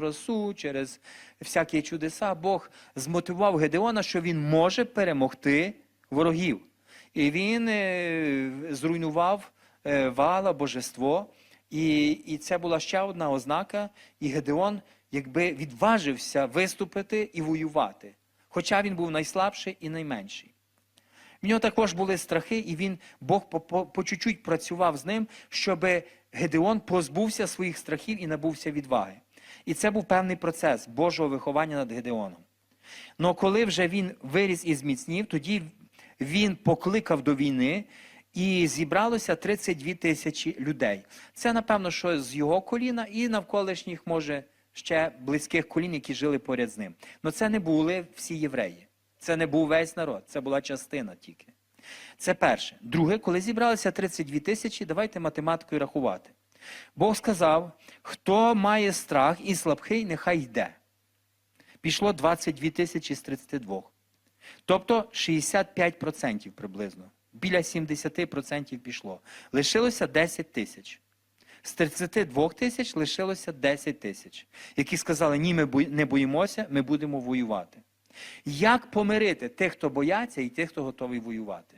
росу, через всякі чудеса, Бог змотивував Гедеона, що він може перемогти ворогів. І він е, зруйнував е, вала, божество. І, і це була ще одна ознака. І Гедеон якби відважився виступити і воювати. Хоча він був найслабший і найменший. В нього також були страхи, і він, Бог по, по, по чуть-чуть працював з ним, щоб Гедеон позбувся своїх страхів і набувся відваги. І це був певний процес Божого виховання над Гедеоном. Но коли вже він виріс і зміцнів, тоді він покликав до війни, і зібралося 32 тисячі людей. Це, напевно, що з його коліна і навколишніх, може, ще близьких колін, які жили поряд з ним. Но це не були всі євреї. Це не був весь народ, це була частина тільки. Це перше. Друге, коли зібралися 32 тисячі, давайте математикою рахувати. Бог сказав: хто має страх і слабкий, нехай йде. Пішло 22 тисячі з 32. Тобто 65% приблизно. Біля 70% пішло. Лишилося 10 тисяч. З 32 тисяч лишилося 10 тисяч, які сказали, ні, ми не боїмося, ми будемо воювати. Як помирити тих, хто бояться, і тих, хто готовий воювати?